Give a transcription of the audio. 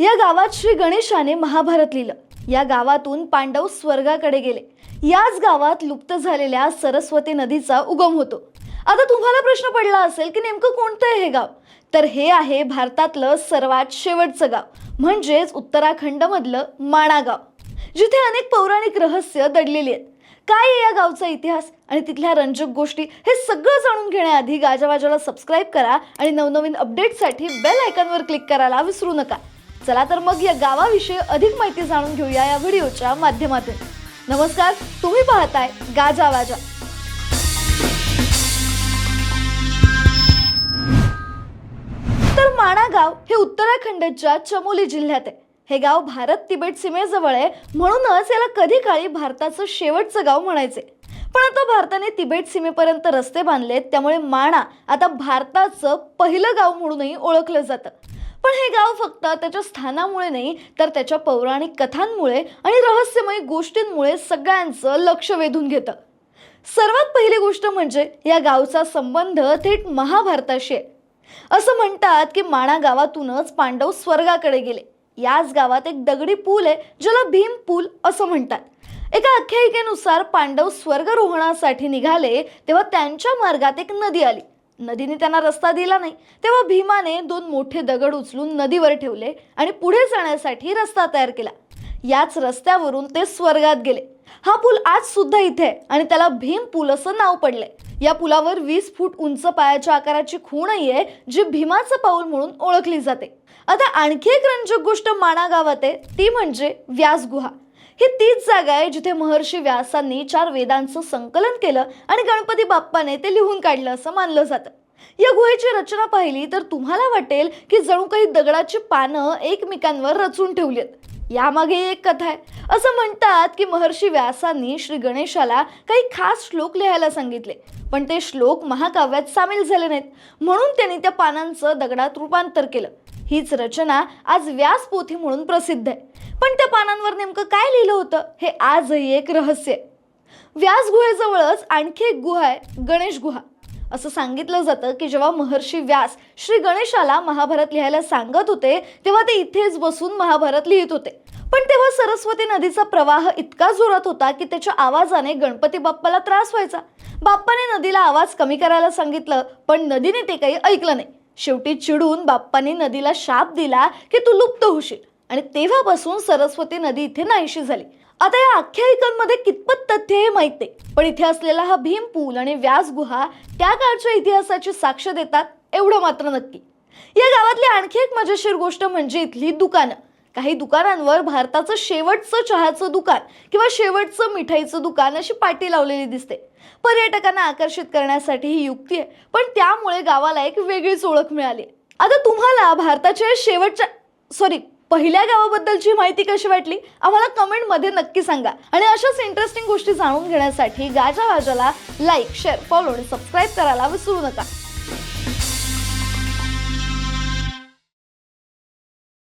या गावात श्री गणेशाने महाभारत लिहिलं. या गावातून पांडव स्वर्गाकडे गेले. याच गावात लुप्त झालेल्या सरस्वती नदीचा उगम होतो. आता तुम्हाला प्रश्न पडला असेल की नेमकं कोणतं आहे हे गाव? तर हे आहे भारतातलं सर्वात शेवटचं गाव म्हणजेच उत्तराखंडमधलं माणा गाव जिथे अनेक पौराणिक रहस्य दडलेली आहेत. काय आहे या गावचा इतिहास आणि तिथल्या रंजक गोष्टी हे सगळं जाणून घेण्याआधी गाजावाजाला सबस्क्राईब करा आणि नवनवीन अपडेटसाठी बेल आयकॉनवर क्लिक करायला विसरू नका. चला तर मग या गावाविषयी अधिक माहिती जाणून घेऊया या व्हिडिओच्या माध्यमातून. नमस्कार तुम्ही पाहताय गाजा वाजा. तर माणा गाव हे उत्तराखंडच्या चमोली जिल्ह्यात आहे. हे गाव भारत तिबेट सीमेजवळ आहे. म्हणूनच याला कधी काळी भारताचं शेवटचं गाव म्हणायचे. पण आता भारताने तिबेट सीमेपर्यंत रस्ते बांधलेत त्यामुळे माणा आता भारताचं पहिलं गाव म्हणूनही ओळखलं जातं. पण हे गाव फक्त त्याच्या स्थानामुळे नाही तर त्याच्या पौराणिक कथांमुळे आणि रहस्यमय गोष्टींमुळे सगळ्यांचं लक्ष वेधून घेतं. सर्वात पहिली गोष्ट म्हणजे या गावचा संबंध थेट महाभारताशी आहे. असं म्हणतात की माणा गावातूनच पांडव स्वर्गाकडे गेले. याच गावात एक दगडी पूल आहे ज्याला भीम पूल असं म्हणतात. एका आख्यायिकेनुसार पांडव स्वर्गरोहणासाठी निघाले तेव्हा त्यांच्या मार्गात एक नदी आली. नदीने त्यांना रस्ता दिला नाही तेव्हा भीमाने दोन मोठे दगड उचलून नदीवर ठेवले आणि पुढे जाण्यासाठी रस्ता तयार केला. याच रस्त्यावरून ते स्वर्गात गेले. हा पूल आज सुद्धा इथे आहे आणि त्याला भीम पूल असं नाव पडलंय. या पुलावर वीस फूट उंच पायाच्या आकाराची खूणही आहे जी भीमाचं पाऊल म्हणून ओळखली जाते. आता आणखी एक रंजक गोष्ट माणा गावात आहे ती म्हणजे व्यास गुहा ही तीच जागा आहे जिथे महर्षी व्यासांनी चार वेदांचं संकलन केलं आणि गणपती बाप्पाने ते लिहून काढलं असं मानलं जातं. या गुहेची रचना पाहिली तर तुम्हाला वाटेल की जणू काही दगडाची पानं एकमेकांवर रचून ठेवली आहेत यामागे एक कथा आहे. असं म्हणतात की महर्षी व्यासांनी श्री गणेशाला काही खास श्लोक लिहायला सांगितले पण ते श्लोक महाकाव्यात सामील झाले नाहीत. म्हणून त्यांनी त्या पानांचं दगडात रूपांतर केलं. हीच रचना आज व्यास पोथी म्हणून प्रसिद्ध आहे. पण त्या पानांवर नेमकं काय लिहिलं होतं हे आजही एक रहस्य आहे. व्यास गुहेजवळच आणखी एक गुहा आहे गणेश गुहा. असं सांगितलं जातं की जेव्हा महर्षी व्यास श्री गणेशाला महाभारत लिहायला सांगत होते तेव्हा ते इथेच बसून महाभारत लिहित होते. पण तेव्हा सरस्वती नदीचा प्रवाह इतका जोरात होता की त्याच्या आवाजाने गणपती बाप्पाला त्रास व्हायचा. बाप्पाने नदीला आवाज कमी करायला सांगितलं पण नदीने ते काही ऐकलं नाही. शेवटी चिडून बाप्पाने नदीला शाप दिला की तू लुप्त होशील. आणि तेव्हापासून सरस्वती नदी इथे नाहीशी झाली. आता या आख्यायिकांमध्ये कितपत तथ्य हे माहीत नाही. पण इथे असलेला हा भीम पूल आणि व्यास गुहा त्या काळच्या इतिहासाची साक्ष देतात एवढं मात्र नक्की. या गावातली आणखी एक मजेशीर गोष्ट म्हणजे इथली दुकानं. काही दुकानांवर भारताचं शेवटचं चहाचं दुकान किंवा शेवटचं मिठाईचं दुकान अशी पाटी लावलेली दिसते. पर्यटकांना आकर्षित करण्यासाठी ही युक्ती आहे पण त्यामुळे गावाला एक वेगळीच ओळख मिळाली. आता तुम्हाला भारताच्या शेवटच्या सॉरी पहिल्या गावाबद्दलची माहिती कशी वाटली? आम्हाला कमेंटमध्ये नक्की सांगा. आणि अशाच इंटरेस्टिंग गोष्टी जाणून घेण्यासाठी गाजा वाजाला लाईक शेअर फॉलो आणि सबस्क्राईब करायला विसरू नका.